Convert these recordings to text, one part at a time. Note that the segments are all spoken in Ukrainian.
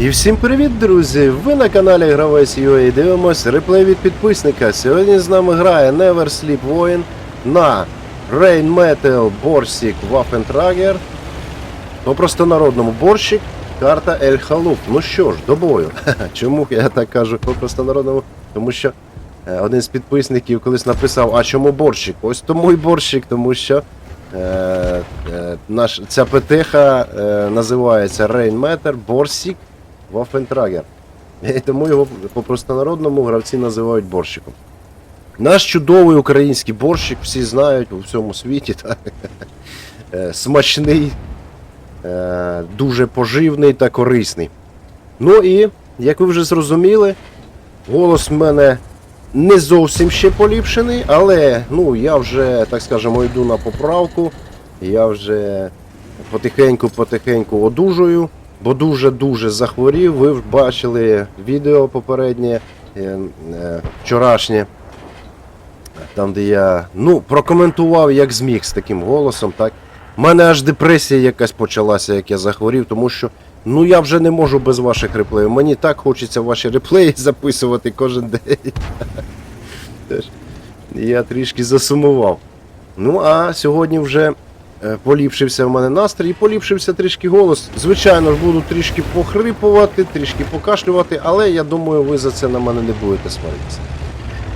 І всім привіт, друзі! Ви на каналі Гравець UA дивимось реплей від підписника. Сьогодні з нами грає Never Sleep Воїн на Rain Metal Борсік Waffentrager. По простонародному борщик, карта Ель Халуф. Ну що ж, до бою. Чому я так кажу по простонародному? Тому що е, один з підписників колись написав, а чому борщик? Ось тому й борщик, тому що е, е, наш, ця петеха е, називається Rainmeter Борсік І тому його по простонародному гравці називають борщиком. Наш чудовий український борщик, всі знають у всьому світі. Так? Е, Смачний, е, дуже поживний та корисний. Ну і, як ви вже зрозуміли, голос в мене не зовсім ще поліпшений, але ну, я вже, так скажемо, йду на поправку. Я вже потихеньку-потихеньку одужую, бо дуже-дуже захворів. Ви бачили відео попереднє, е, е, вчорашнє, там, де я ну, прокоментував, як зміг з таким голосом. Так? У мене аж депресія якась почалася, як я захворів, тому що ну, я вже не можу без ваших реплеїв. Мені так хочеться ваші реплеї записувати кожен день. Я трішки засумував. Ну, а сьогодні вже поліпшився в мене настрій поліпшився трішки голос. Звичайно ж, буду трішки похрипувати, трішки покашлювати, але я думаю, ви за це на мене не будете сваритися.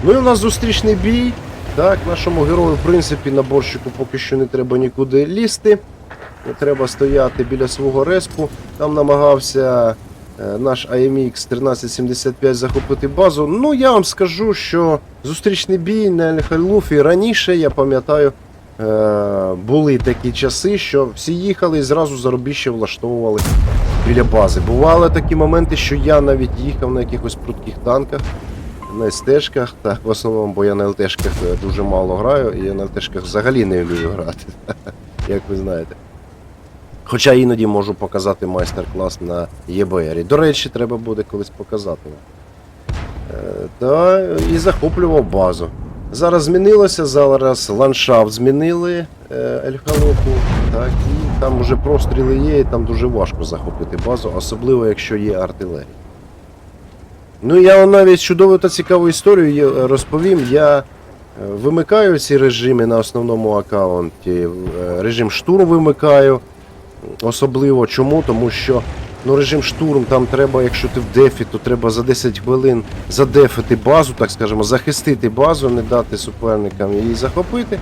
Ну і у нас зустрічний бій. Так, нашому герою, в принципі, на борщику поки що не треба нікуди лізти. Не треба стояти біля свого респу. Там намагався е, наш AMX 1375 захопити базу. Ну, я вам скажу, що зустрічний бій на Ель-Хайлуфі раніше, я пам'ятаю, е, були такі часи, що всі їхали і зразу заробіще влаштовували біля бази. Бували такі моменти, що я навіть їхав на якихось прудких танках. На СТшках, так, в основному, бо я на ЛТшках е, дуже мало граю, і я на ЛТшках взагалі не вмію грати, як ви знаєте. Хоча іноді можу показати майстер-клас на ЄБРі. До речі, треба буде колись показати. Е, Та і захоплював базу. Зараз змінилося, зараз ландшафт змінили е, Ельхалоку, так, і там вже простріли є, і там дуже важко захопити базу, особливо якщо є артилерія. Ну, я вам навіть чудову та цікаву історію розповім. Я е, вимикаю ці режими на основному аккаунті. Е, Режим штурм вимикаю. Особливо чому? Тому що ну, режим штурм там треба, якщо ти в дефі, то треба за 10 хвилин задефити базу, так скажемо, захистити базу, не дати суперникам її захопити,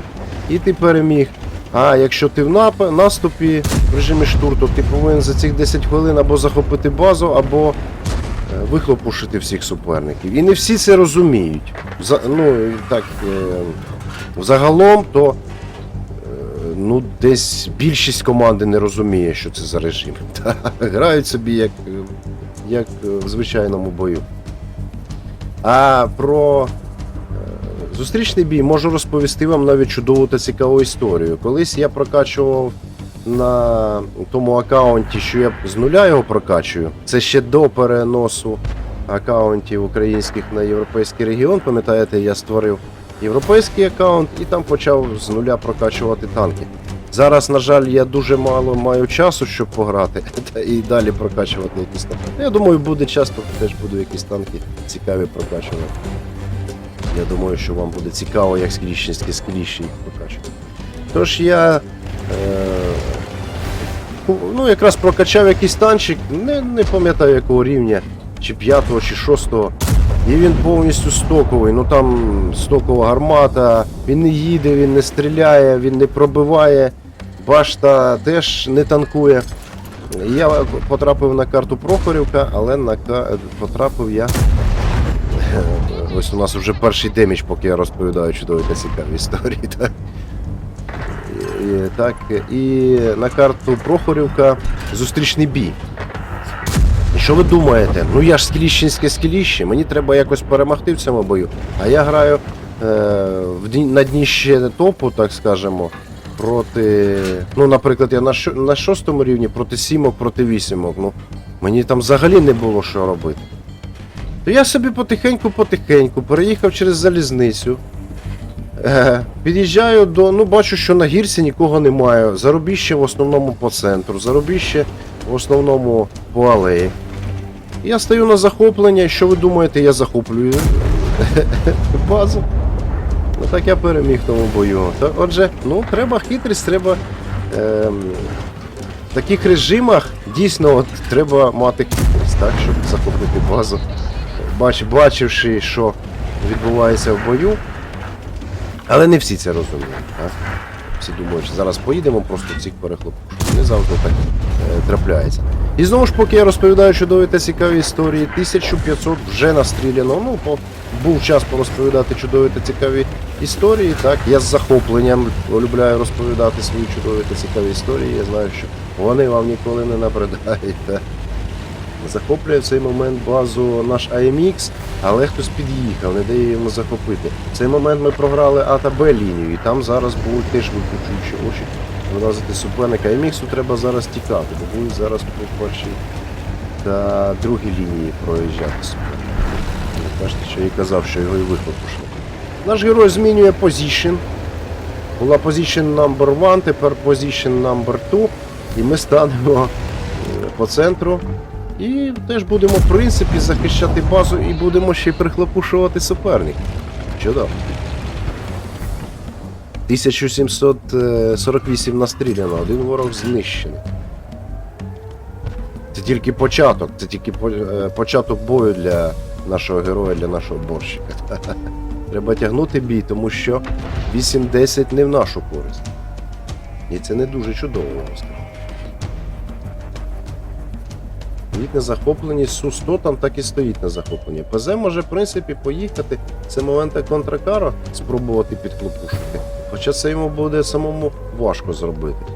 і ти переміг. А якщо ти в наступі в режимі штурм, то ти повинен за цих 10 хвилин або захопити базу, або е, вихлопушити всіх суперників. І не всі це розуміють. За, ну, так, е, загалом, то ну, десь більшість команди не розуміє, що це за режим. Та, грають собі як, як в звичайному бою. А про е, зустрічний бій можу розповісти вам навіть чудову та цікаву історію. Колись я прокачував на тому аккаунті, що я з нуля його прокачую. Це ще до переносу аккаунтів українських на європейський регіон. Пам'ятаєте, я створив європейський аккаунт і там почав з нуля прокачувати танки. Зараз, на жаль, я дуже мало маю часу, щоб пограти, і далі прокачувати якісь танки. Я думаю, буде час, то теж буду якісь танки цікаві прокачувати. Я думаю, що вам буде цікаво, як скріщенські скріщі їх прокачувати. Тож я. Е- ну, якраз прокачав якийсь танчик, не, не пам'ятаю якого рівня, чи 5 чи 6 і він повністю стоковий. Ну там стокова гармата, він не їде, він не стріляє, він не пробиває, башта теж не танкує. Я потрапив на карту Прохорівка, але на потрапив я. Ось у нас вже перший демідж, поки я розповідаю чудові та цікаві історії. Так? І, так, і на карту Прохорівка зустрічний бій. Що ви думаєте? Ну я ж скіліщенське скіліще, мені треба якось перемогти в цьому бою. А я граю е, в дні, на дні ще топу, так скажемо, проти. Ну, наприклад, я на, шо- на шостому рівні проти сімок, проти вісімок. Ну, мені там взагалі не було що робити. То я собі потихеньку-потихеньку переїхав через залізницю. Е, під'їжджаю до. Ну, бачу, що на гірці нікого немає. Заробіще в основному по центру, заробіще в основному по алеї. Я стою на захоплення, що ви думаєте, я захоплюю базу. Ну так я переміг тому бою. Та, отже, ну треба хитрість, треба. Ем, в таких режимах дійсно от, треба мати хитрість, так, щоб захопити базу. Бач, бачивши, що відбувається в бою. Але не всі це розуміють. Так? Всі думають, що зараз поїдемо, просто всіх перехлопушимо. Не завжди так е, трапляється. І знову ж, поки я розповідаю чудові та цікаві історії, 1500 вже настріляно. Ну, по, був час порозповідати чудові та цікаві історії. Так, я з захопленням полюбляю розповідати свої чудові та цікаві історії. Я знаю, що вони вам ніколи не набридають. Захоплює в цей момент базу наш AMX, але хтось під'їхав, не дає йому захопити. В цей момент ми програли А та Б лінію, і там зараз будуть теж виключуючі очі вилазити суперника. AMX треба зараз тікати, бо будуть зараз по першій та другій лінії проїжджати суперника. Бачите, що я і казав, що його і вихлопушили. Наш герой змінює позішн. Була position number one, тепер position number two. І ми станемо е, по центру. І теж будемо, в принципі, захищати базу і будемо ще й прихлопушувати суперників. Чудово. 1748 настріляно, один ворог знищений. Це тільки початок, це тільки е, початок бою для нашого героя, для нашого борщика. Треба тягнути бій, тому що 8-10 не в нашу користь. І це не дуже чудово, вам скажу. Стоїть на захопленні Су-100 там так і стоїть на захопленні. ПЗ може, в принципі, поїхати. Це момента контракара спробувати підхлопушити. Хоча це йому буде самому важко зробити.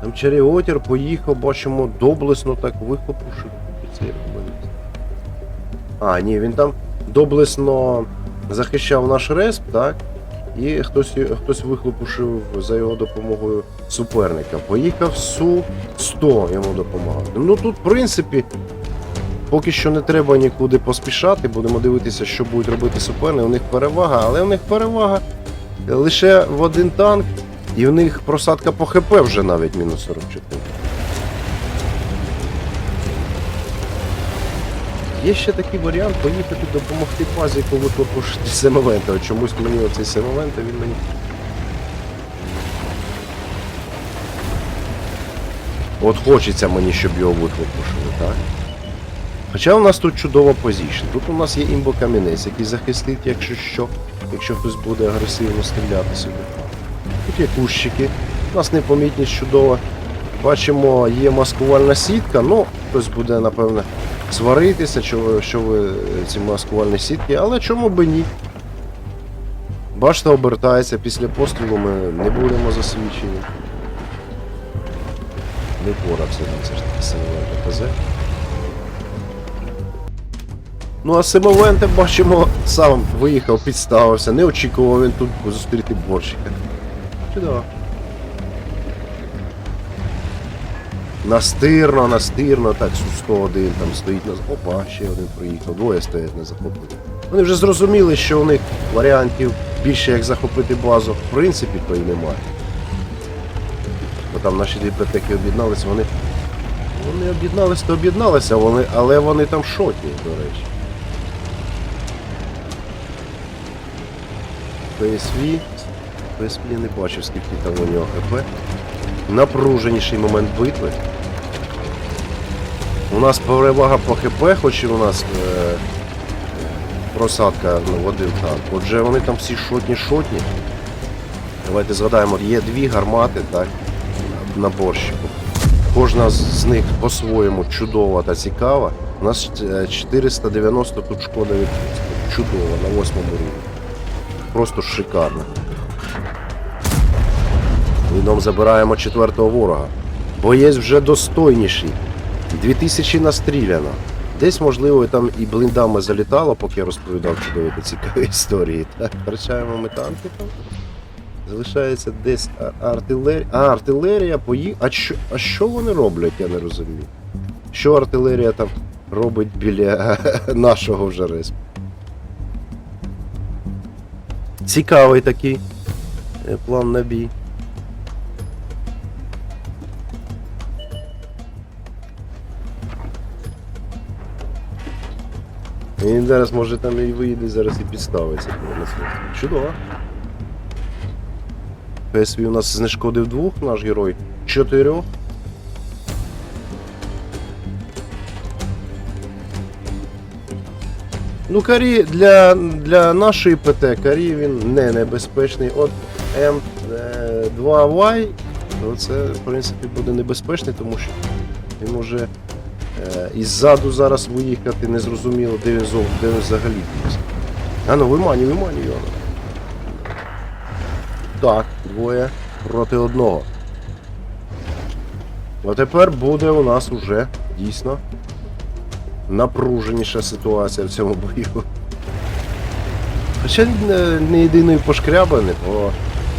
Там Черіготір поїхав, бачимо, доблесно так як робити? А, ні, він там доблесно захищав наш респ, так? І хтось, хтось вихлопушив за його допомогою суперника. Поїхав Су-100 йому допомагати. Ну тут, в принципі, поки що не треба нікуди поспішати. Будемо дивитися, що будуть робити суперники. У них перевага, але у них перевага лише в один танк, і в них просадка по ХП вже навіть мінус 44. Є ще такий варіант поїхати допомогти пазі, яку вихлопушити Семовента. Чомусь мені оцей Семовента, він мені. От хочеться мені, щоб його вихлопушили, так? Хоча у нас тут чудова позиція. Тут у нас є імбо камінець, який захистить, якщо що, якщо хтось буде агресивно стріляти сюди. Тут є кущики, у нас непомітність чудова. Бачимо, є маскувальна сітка, ну, хтось буде, напевне, сваритися, що ви, що ви е, ці маскувальні сітки, але чому би ні? Башта обертається після пострілу, ми не будемо засвідчені. Не ж таки Семовенте ПЗ. Ну а Семовенте, бачимо, сам виїхав, підставився, не очікував він тут зустріти борщика. Чудово. Настирно, настирно, так, Су-101 там стоїть на Опа, ще один проїхав, двоє стоять на захопленні. Вони вже зрозуміли, що у них варіантів більше як захопити базу, в принципі, то й немає. Бо там наші бібліотеки об'єдналися, вони. Вони об'єдналися, то об'єдналися, вони, але вони там шотні, до речі. PSV. PSV я не бачив, скільки там у нього ХП. Напруженіший момент битви. У нас перевага по ХП, хоч і у нас е, просадка ну, в один танк. Отже, вони там всі шотні-шотні. Давайте згадаємо, є дві гармати, так, на борщику. Кожна з- них по-своєму чудова та цікава. У нас е, 490 тут шкода від чудова на восьмому рівні. Просто шикарно. Вином забираємо четвертого ворога. Боєць вже достойніший. 2000 настріляно. Десь, можливо, там і блиндами залітало, поки я розповідав чудові та цікаві історії. Так, втрачаємо ми танки там. Залишається десь артилерія. А, артилерія пої... А що, а що вони роблять, я не розумію. Що артилерія там робить біля нашого вже респу? Цікавий такий е, план на бій. Він зараз може там і вийде, зараз і підставиться Чудово. ПСВ у нас знешкодив двох наш герой, чотирьох. Ну, карі для, для нашої ПТ карі він не небезпечний. От М2Y, ну це в принципі буде небезпечний, тому що він може е, іззаду зараз виїхати, незрозуміло, де він, зов- де він взагалі. А ну виманюй, виманюй його. Так, двоє проти одного. А тепер буде у нас уже дійсно напруженіша ситуація в цьому бою. Хоча не, не єдиної пошкрябини, по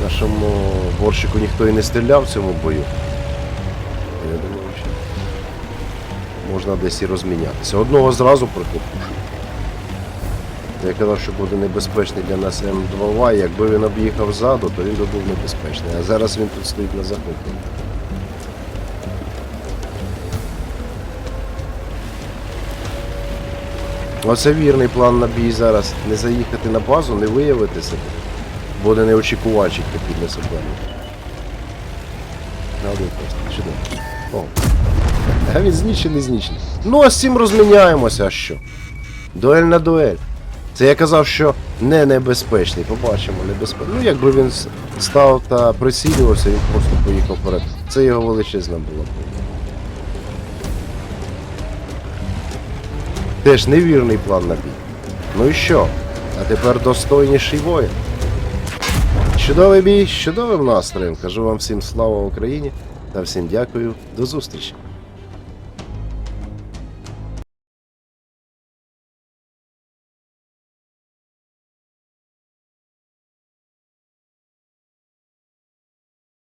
нашому борщику ніхто і не стріляв в цьому бою. Я думаю, що можна десь і розмінятися. Одного зразу прикопушу. Я казав, що буде небезпечний для нас М2В, якби він об'їхав ззаду, то він би був небезпечний. А зараз він тут стоїть на захопленні. Оце вірний план на бій зараз. Не заїхати на базу, не виявити себе. Буде неочікувачик такий для. На один просто. Чудово. О. А він знищений, знищений. Ну а з цим розміняємося, а що? Дуель на дуель. Це я казав, що не небезпечний. Побачимо, небезпечний. Ну, якби він став та прицілювався, він просто поїхав вперед. Це його величезна була. Теж невірний план на бій. Ну і що? А тепер достойніший воїн. Чудовий бій, з чудовим настроєм. Кажу вам всім слава Україні та всім дякую. До зустрічі.